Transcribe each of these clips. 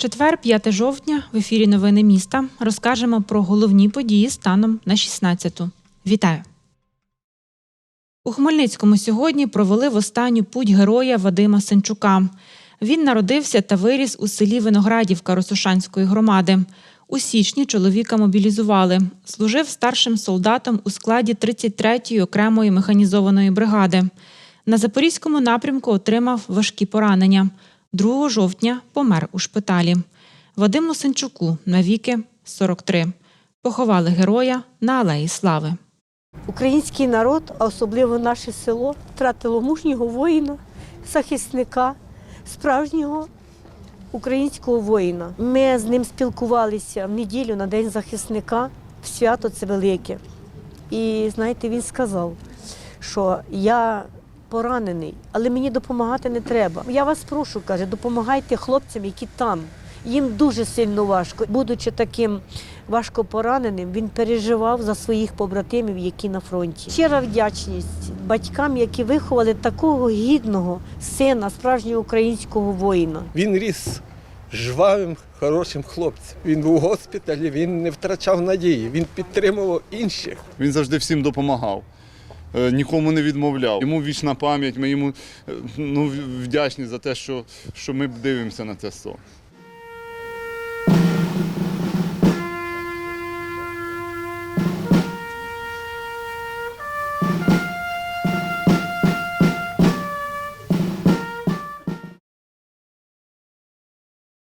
Четвер, 5 жовтня, в ефірі Новини міста розкажемо про головні події станом на 16-ту. Вітаю! У Хмельницькому сьогодні провели в останню путь героя Вадима Сенчука. Він народився та виріс у селі Виноградівка Росошанської громади. У січні чоловіка мобілізували. Служив старшим солдатом у складі 33-ї окремої механізованої бригади. На Запорізькому напрямку отримав важкі поранення. 2 жовтня помер у шпиталі. Вадиму Сенчуку навіки 43. Поховали героя на Алеї Слави. Український народ, а особливо наше село, втратило мужнього воїна, захисника, справжнього українського воїна. Ми з ним спілкувалися в неділю на День захисника, в свято це велике. І знаєте, він сказав, що я поранений, але мені допомагати не треба. Я вас прошу, каже, допомагайте хлопцям, які там. Їм дуже сильно важко. Будучи таким важко пораненим, він переживав за своїх побратимів, які на фронті. Щира вдячність батькам, які виховали такого гідного сина, справжнього українського воїна. Він ріс жвавим, хорошим хлопцем. Він був у госпіталі, він не втрачав надії, він підтримував інших. Він завжди всім допомагав. е, Нікому не відмовляв. Йому вічна пам'ять, ми йому е, ну, вдячні за те, що, що ми дивимося на це СО.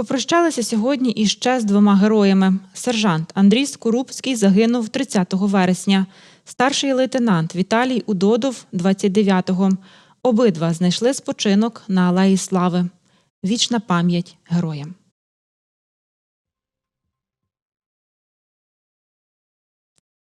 Попрощалися сьогодні іще з двома героями. Сержант Андрій Скорубський загинув 30 вересня. Старший лейтенант Віталій Удодов 29-го. Обидва знайшли спочинок на Алеї Слави. Вічна пам'ять героям.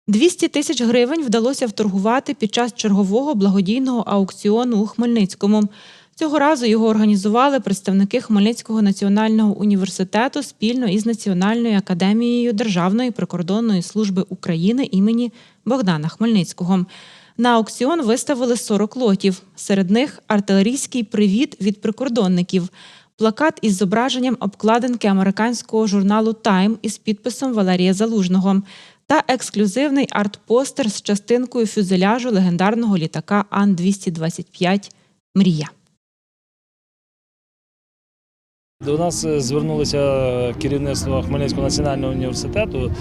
Двісті тисяч гривень вдалося вторгувати під час чергового благодійного аукціону у Хмельницькому. Цього разу його організували представники Хмельницького національного університету спільно із Національною академією Державної прикордонної служби України імені Богдана Хмельницького. На аукціон виставили 40 лотів. Серед них артилерійський привіт від прикордонників, плакат із зображенням обкладинки американського журналу Тайм із підписом Валерія Залужного та ексклюзивний арт-постер з частинкою фюзеляжу легендарного літака Ан-225 Мрія. До нас е, звернулося керівництво Хмельницького національного університету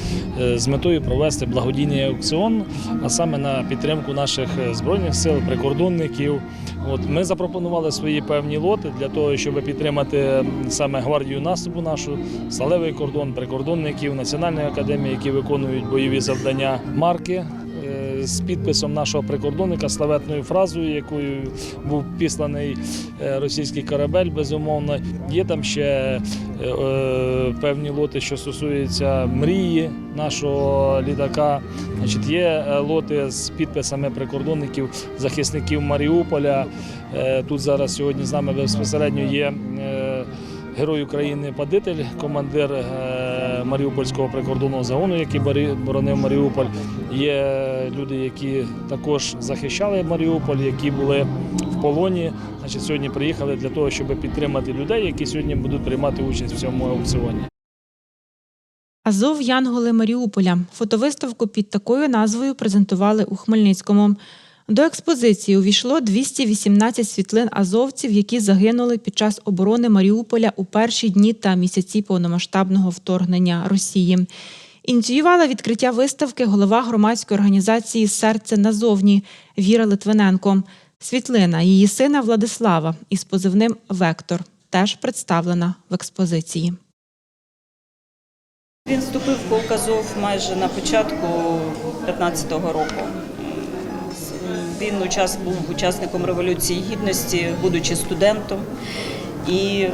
е, з метою провести благодійний аукціон, а саме на підтримку наших е, збройних сил, прикордонників. От ми запропонували свої певні лоти для того, щоб підтримати саме гвардію наступу нашу, сталевий кордон, прикордонників, національної академії, які виконують бойові завдання марки. З підписом нашого прикордонника славетною фразою, якою був післаний е, російський корабель, безумовно. Є там ще е, е, певні лоти, що стосуються мрії нашого літака. Значить, є лоти з підписами прикордонників, захисників Маріуполя. Тут зараз сьогодні з нами безпосередньо є. Герой України Падитель, командир Маріупольського прикордонного загону, який боронив Маріуполь. Є люди, які також захищали Маріуполь, які були в полоні. Значить, сьогодні приїхали для того, щоб підтримати людей, які сьогодні будуть приймати участь в цьому аукціоні. Азов Янголи Маріуполя. Фотовиставку під такою назвою презентували у Хмельницькому. До експозиції увійшло 218 світлин азовців, які загинули під час оборони Маріуполя у перші дні та місяці повномасштабного вторгнення Росії. Ініціювала відкриття виставки голова громадської організації Серце назовні Віра Литвиненко. Світлина її сина Владислава із позивним Вектор теж представлена в експозиції. Він вступив в полк Азов майже на початку 15-го року. Він учас, був учасником Революції Гідності, будучи студентом, і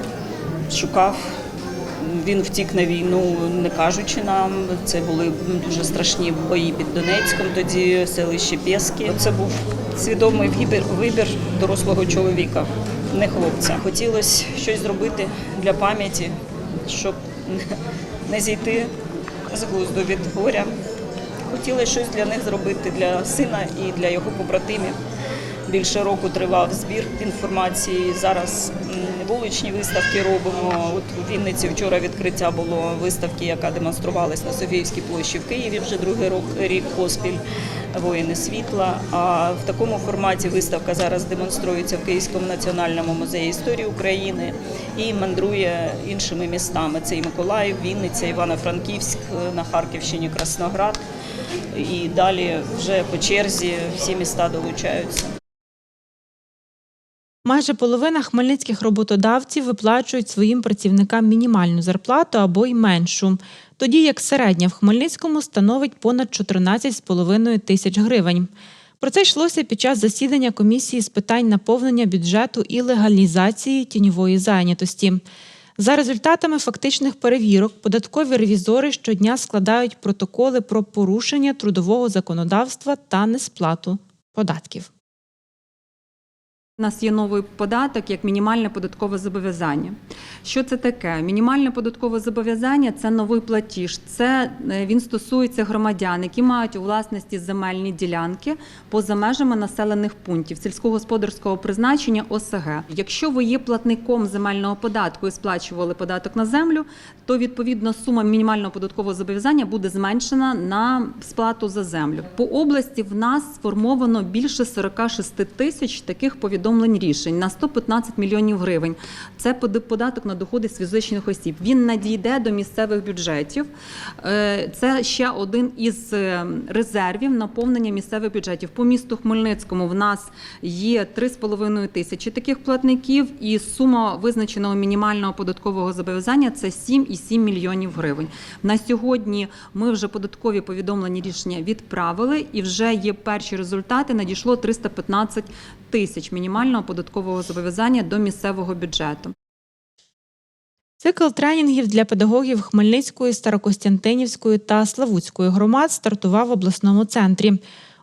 шукав. Він втік на війну, не кажучи нам. Це були дуже страшні бої під Донецьком, тоді селище Пєски. Це був свідомий вибір дорослого чоловіка, не хлопця. Хотілося щось зробити для пам'яті щоб не зійти з глузду від горя. Хотіли щось для них зробити для сина і для його побратимів. Більше року тривав збір інформації. Зараз вуличні виставки робимо. От у Вінниці вчора відкриття було виставки, яка демонструвалась на Софіївській площі в Києві вже другий рок, рік поспіль воїни світла. А в такому форматі виставка зараз демонструється в Київському національному музеї історії України і мандрує іншими містами. Це і Миколаїв, Вінниця, Івано-Франківськ, на Харківщині, Красноград. І далі вже по черзі всі міста долучаються. Майже половина хмельницьких роботодавців виплачують своїм працівникам мінімальну зарплату або й меншу, тоді як середня в Хмельницькому становить понад 14,5 тисяч гривень. Про це йшлося під час засідання комісії з питань наповнення бюджету і легалізації тіньової зайнятості. За результатами фактичних перевірок, податкові ревізори щодня складають протоколи про порушення трудового законодавства та несплату податків. У нас є новий податок як мінімальне податкове зобов'язання. Що це таке? Мінімальне податкове зобов'язання це новий платіж. Це е, він стосується громадян, які мають у власності земельні ділянки поза межами населених пунктів сільськогосподарського призначення ОСГ. Якщо ви є платником земельного податку і сплачували податок на землю, то відповідно сума мінімального податкового зобов'язання буде зменшена на сплату за землю. По області в нас сформовано більше 46 тисяч таких повідомлень рішень на 115 мільйонів гривень. Це под- податок на доходи з фізичних осіб. Він надійде до місцевих бюджетів. Е, Це ще один із е, резервів наповнення місцевих бюджетів. По місту Хмельницькому в нас є 3,5 тисячі таких платників, і сума визначеного мінімального податкового зобов'язання це 7,7 мільйонів гривень. На сьогодні ми вже податкові повідомлені рішення відправили, і вже є перші результати. Надійшло 315 тисяч мінімального податкового зобов'язання до місцевого бюджету. Цикл тренінгів для педагогів Хмельницької, Старокостянтинівської та Славутської громад стартував в обласному центрі.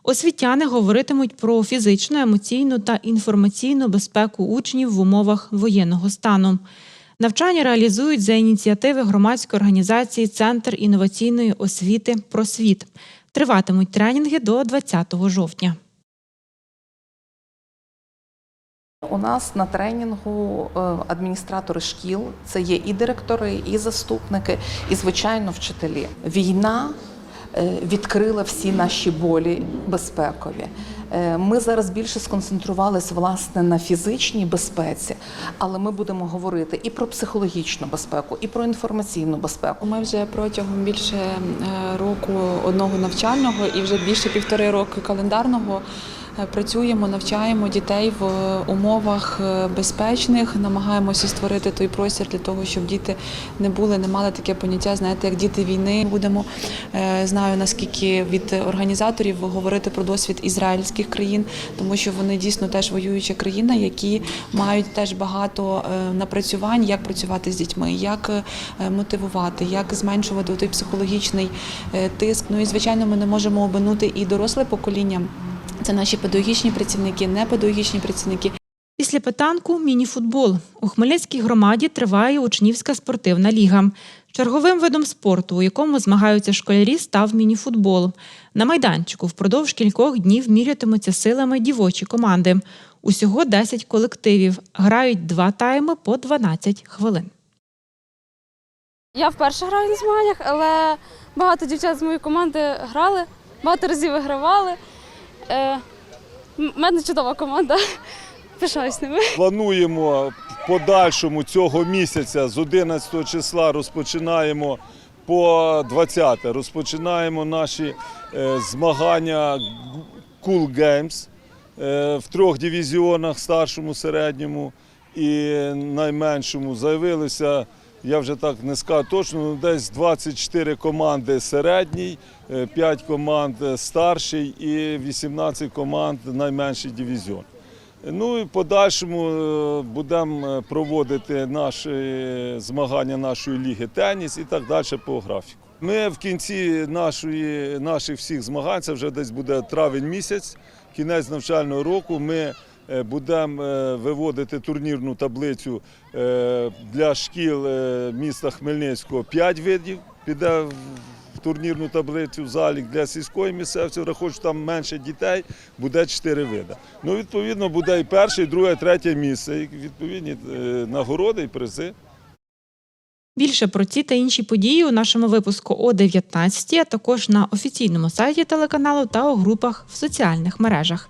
Освітяни говоритимуть про фізичну, емоційну та інформаційну безпеку учнів в умовах воєнного стану. Навчання реалізують за ініціативи громадської організації Центр інноваційної освіти Просвіт. Триватимуть тренінги до 20 жовтня. У нас на тренінгу е, адміністратори шкіл, це є і директори, і заступники, і звичайно вчителі. Війна е, відкрила всі наші болі безпекові. Е, Ми зараз більше сконцентрувалися власне на фізичній безпеці, але ми будемо говорити і про психологічну безпеку, і про інформаційну безпеку. Ми вже протягом більше року одного навчального і вже більше півтори роки календарного працюємо, навчаємо дітей в умовах е, безпечних, намагаємося створити той простір для того, щоб діти не були, не мали таке поняття, знаєте, як діти війни. Будемо е, знаю наскільки від організаторів говорити про досвід ізраїльських країн, тому що вони дійсно теж воююча країна, які мають теж багато е, напрацювань, як працювати з дітьми, як е, мотивувати, як зменшувати той психологічний е, тиск. Ну і звичайно, ми не можемо обминути і доросле покоління. Це наші педагогічні працівники, не педагогічні працівники. Після питанку мініфутбол. У Хмельницькій громаді триває учнівська спортивна ліга. Черговим видом спорту, у якому змагаються школярі, став мініфутбол. На майданчику впродовж кількох днів мірятимуться силами дівочі команди. Усього 10 колективів. Грають два тайми по 12 хвилин. Я вперше граю на змаганнях, але багато дівчат з моєї команди грали, багато разів вигравали. Е, м- мене чудова команда. Пишаюсь ними. Плануємо в подальшому цього місяця з 11 числа розпочинаємо по 20 розпочинаємо наші е, змагання Cool Games е, в трьох дивізіонах старшому, середньому і найменшому. Заявилися, я вже так не скажу точно, ну, десь 24 команди середній, 5 команд старший і 18 команд найменший дивізіон. Ну і в подальшому е, будемо е, проводити наші змагання нашої ліги теніс і так далі по графіку. Ми в кінці нашої, наших всіх змагань, це вже десь буде травень місяць, кінець навчального року. Ми Е, Будемо е, виводити турнірну таблицю е, для шкіл е, міста Хмельницького 5 видів. Піде в турнірну таблицю залік для сільської місцевості, враховуючи, там менше дітей, буде 4 види. Ну, відповідно, буде і перше, і друге, і третє місце, і відповідні е, нагороди і призи. Більше про ці та інші події у нашому випуску о 19, а також на офіційному сайті телеканалу та у групах в соціальних мережах.